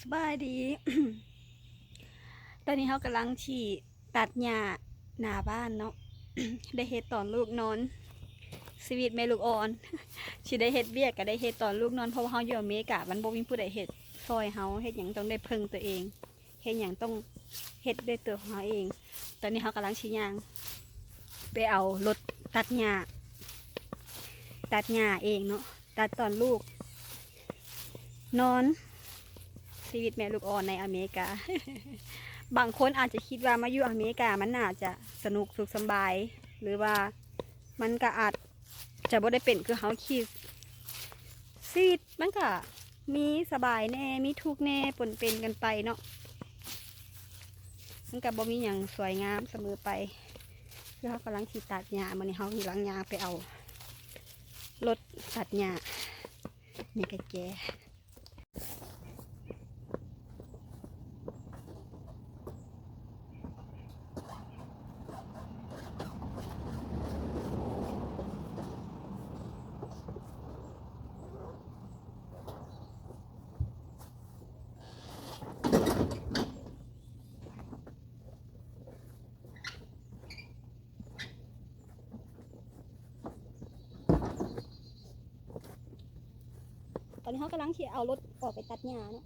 สบายดี ตอนนี้เขากำลังฉีดตัดหญ้าหน้าบ้านเนาะ ได้เฮ็ดตอนลูกนอนชีวิตแม่ลูกอ่อนสิได้เฮ็ดเบียกก็ได้เฮ็ดตอนลูกนอนเพราะว่าเฮาอยู่อเมริกามันบ่มีผู้ใดเฮ็ดซอยเฮาเฮ็ดหยังต้องได้พึ่งตัวเองเฮ็ดหยังต้องเฮ็ดด้วยตัวของเฮาเอง ตอนนี้เฮากำลังชี้ยาง ไปเอารถตัดหญ้าตัดหญ้าเองเนาะตัดตอนลูก นอน ชีวิตแม่ลูกอ่อนในอเมริกา บางคนอาจจะคิดว่ามาอยู่อเมริกามันน่าจะสนุกสุขสบาย หรือว่ามันก็อาจจะบ่ได้เป็นคือเฮาคิดชีวิตมันก็มีสบายแน่มีทุกแน่ปนเป็นกันไปเนาะมันก็บ่มีอย่างสวยงามเสมอไปคือเขากำลังขี่ตัดหญ้ามันนี้เขาขี่ลังยางไปเอารถตัดหญ้านี่ก็แก อนนี้เขากำลังขี่เอารถออกไปตัดหญ้าเนาะ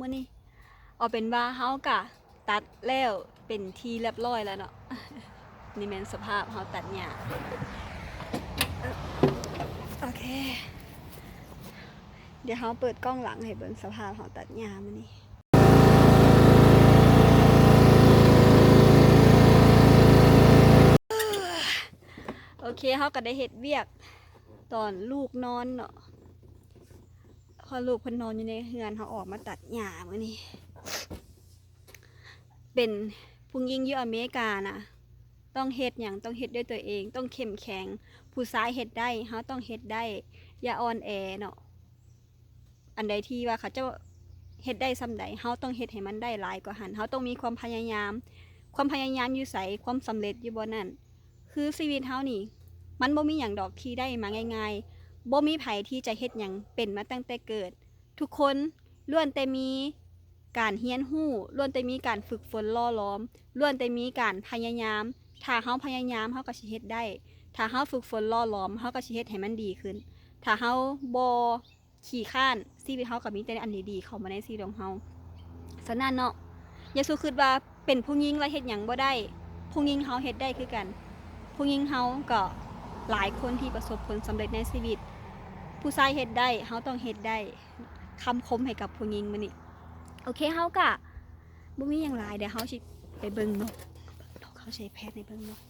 มื้อนี้เอาเป็นว่าเฮากะตัดแล้วเป็นทีเรียบร้อยแล้วเนาะนี่แม่นสภาพเฮาตัดหญ้าโอเค เดี๋ยวเฮาเปิดกล้องหลังให้เบิ่งสภาพเฮาตัดหญ้ามื้อนี้โอเคเขาก็ได้เฮ็ดเวียก ตอนลูกนอนเนาะ พอลูกเพิ่นนอนอยู่ในเฮือนเขาออกมาตัดหญ้ามื้อนี้ เป็นผู้หญิงอยู่อเมริกานะต้องเฮ็ดหยังต้องเฮ็ดด้วยตัวเอง ต้องเข้มแข็ง ผู้ชายเฮ็ดได้เขาต้องเฮ็ดได้ อย่าอ่อนแอเนาะอันใดที่ว่าเขาจ้าเฮ็ดได้ซำใดเฮาต้องเฮ็ดให้มันได้หลายกว่าหันเฮาต้องมีความพยายาม ความพยายามอยู่ไสความสำเร็จอยู่บ่นั่นคือชีวิตเฮานี่ มันบ่มีหยังดอกที่ได้มาง่าย ๆ บ่มีไผที่จะเฮ็ดหยังเป็นมาตั้งแต่เกิด ทุกคนล้วนแต่มีการเฮียนหู้ล้วนแต่มีการฝึกฝนล่อล้อมล้วนแต่มีการพยายาม ถ้าเฮาพยายามเฮาก็สิเฮ็ดได้ ถ้าเฮาฝึกฝนล่อล้อมเฮาก็สิเฮ็ดให้มันดีขึ้น ถ้าเฮาบ่ขี้ข้านชีวิตเฮาก็มีแต่อันดีๆเข้ามาในชีวิตของเฮาฉะนั้นเนาะอย่าสู้คิดว่าเป็นผู้หญิงแล้วเฮ็ดหยังบ่ได้ ผู้หญิงเฮาเฮ็ดได้คือกัน ผู้หญิงเฮาก็หลายคนที่ประสบผลสำเร็จในชีวิต ผู้ชายเฮ็ดได้เฮาต้องเฮ็ดได้คำคมให้กับผู้หญิงมื้อนี้โอเคเฮาก็บ่มีหยังหลายเดี๋ยวเฮาสิไปเบิ่งนกนกเขาใช้แพทย์ในเบิ่งนก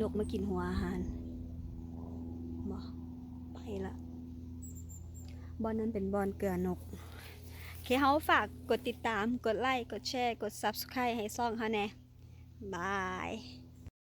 นกมากินหัวอาหารบ่ไปละบอนนั้นเป็นบอนเกลือนกเคเฮาฝากกดติดตามกดไลค์กดแชร์กด Subscribe ให้ซ่องเฮาแน่บาย